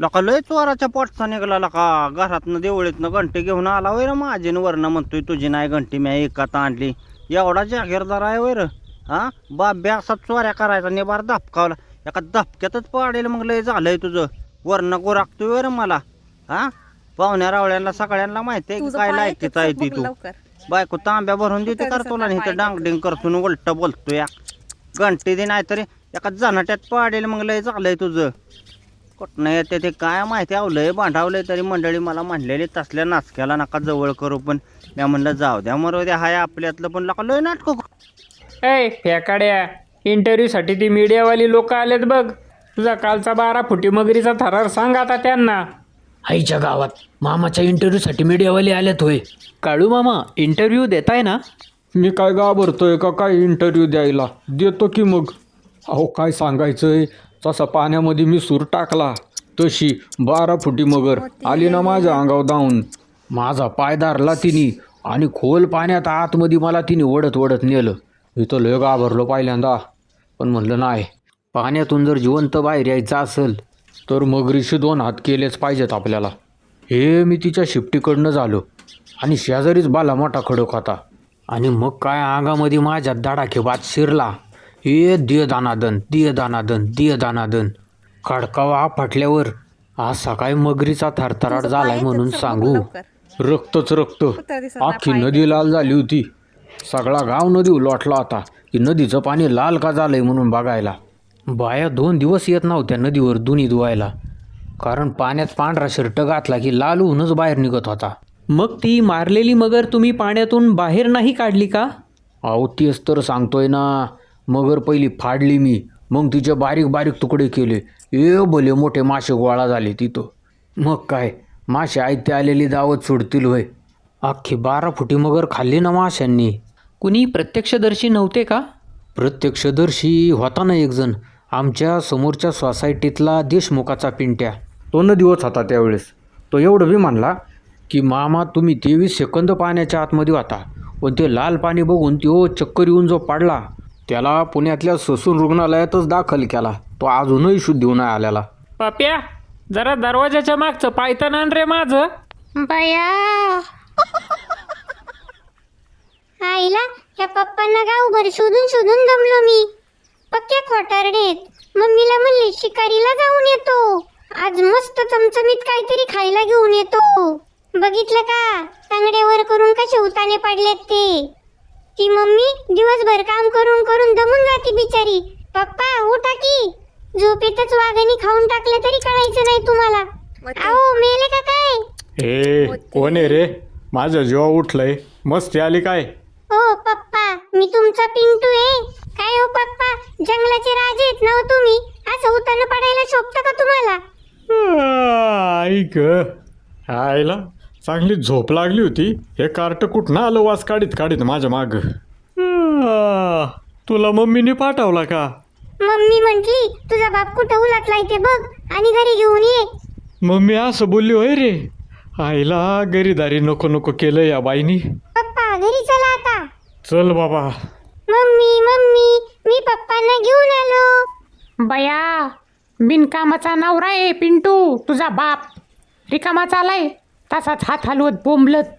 लका लय चोराच्या पोटचा निघाला लका. घरातनं देवळीतनं घंटी घेऊन आला वैर माझी वरनं म्हणतोय तुझी नाही घंटी मी एकात आणली. एवढा जागीरदार आहे वैर. हा? बाब्या असा चोऱ्या करायचा निबार धपकावला. एका धपक्यातच पाडेल मग लय झालंय तुझं. वरनं गोराकतोय वैर मला. हा? पाहुण्या रावळ्यांना सगळ्यांना माहिती आहे काय लायकीच आहे ते ती. बायको तांब्या भरून देते काय कर दिसत तुला नाही नाही तर डांगडिंग करतून उलट बोलतो या घंटी दे नाही तरी एका जनाट्यात पाडेल मग लय झालंय तुझं. कुठनं येते ते काय माहिती आवलंय भांडावलंय तरी मंडळी मला म्हणलेली तसल्या नाचक्याला नका जवळ करू पण. मी म्हणलं जाऊ द्या मरू द्या हाय आपल्यातलं पण लका लय नाटक ऐ फेकाड्या इंटरव्ह्यूसाठी ती मीडियावाली लोक आलेत बघ. तुझा कालचा बारा फुटी मगरीचा थरार सांग आता त्यांना. आईच्या गावात मामाच्या इंटरव्ह्यूसाठी मीडियावाले आलेत होय. काळू मामा इंटरव्ह्यू देताय ना? मी काय घाबरतोय का काय इंटरव्ह्यू द्यायला? देतो की मग. अहो काय सांगायचंय? तसा पाण्यामध्ये मी सूर टाकला. तशी बारा फुटी मगर आली ना माझ्या अंगावर धावून. माझा पाय धरला तिने आणि खोल पाण्यात आतमध्ये मला तिने ओढत ओढत नेलं. इथं लय घाबरलो पहिल्यांदा. पण म्हणलं नाही पाण्यातून जर जिवंत बाहेर यायचं असेल तर मगरीशी दोन हात केलेच पाहिजेत आपल्याला. हे मी तिच्या शिफ्टीकडनं झालो आणि शेजारीच बाला मोठा खडक होता. आणि मग काय अंगामध्ये माझ्या दाडाखेबात शिरला. हे दिय दानादन दिय दानादन दिय दानादन. खडकावा फाटल्यावर आज सकाळी मगरीचा थरथराट झालाय म्हणून सांगू. रक्तच रक्त. आखी. नदी लाल झाली होती. सगळा गाव नदी लोटला होता की नदीचं पाणी लाल का झालंय म्हणून बघायला. बाया दोन दिवस येत नव्हत्या नदीवर दुनी धुवायला. कारण पाण्यात पांढरा शर्ट घातला की लाल होऊनच बाहेर निघत होता. मग ती मारलेली मगर तुम्ही पाण्यातून बाहेर नाही काढली का? अहो तेच तर सांगतोय ना. मगर पहिली फाडली मी. मग तिचे बारीक बारीक तुकडे केले. ए भले मोठे मासे गोळा झाले तिथं. मग काय? मासे आयते आलेली दावत सोडतील होय. अख्खी बारा फुटी मगर खाल्ली ना माशांनी. कुणी प्रत्यक्षदर्शी नव्हते का? प्रत्यक्षदर्शी होता ना एक जण आमच्या समोरच्या सोसायटीतला देशमुखाचा पिंट्या. तो न दिवस होता त्यावेळेस. तो एवढं बी म्हणला की मामा तुम्ही तेवीस सेकंद पाण्याच्या आतमध्ये होता. पण ते लाल पाणी बघून तो चक्कर येऊन जो पडला त्याला पुण्यातल्या ससून रुग्णालयातच दाखल केला. तो अजूनही शुद्धी होऊन नाही आलेला. पाप्या जरा दरवाजाच्या मागचं पायथन आण रे माझं. बया. आईला या पप्पांना गावभर शोधून शोधून दमलो मी. पक्क्या खोटारडेत. मम्मीला म्हणले शिकारीला जाऊन येतो. आज मस्त चमचमीत काहीतरी खायला घेऊन येतो. बघितलं का? तांगड्यावर करून कसे उताने पडलेत ते? ती मम्मी दिवसभर काम करून करून दमून जाते बिचारी. पप्पा उठा की. झोपेतच वाघानी खाऊन टाकले तरी कळायचं नाही तुम्हाला. अहो मेले का काय? ए कोण आहे रे? माझ्या जेव्हा उठलंय मस्ती आली काय? हो पप्पा मी तुमचा पिंटू आहे. काय हो पप्पा? जंगलाचे राजे आहेत ना हो तुम्ही? असं उतानं पडायला शोभतं का तुम्हाला? ऐक. आईला चांगली झोप लागली होती. हे कार्ट कुठनं आलं? वास काढीत काढीत माझ्या माग. तुला मम्मीने पाठवला का? मम्मी म्हंटली तुझा बाप कुठं उलटलाय ते बघ आणि घरी घेऊन ये. मम्मी असं बोलली होय रे. आईला गरीदारी नको नको केलं या बाईनी. पप्पा घरी चला आता. चल बाबा. मम्मी मम्मी मी पप्पांना घेऊन आलो. बया बिनकामाचा नवरा आहे पिंटू तुझा बाप. रिकामा चालाय. तसाच हात हलवत बोंबलत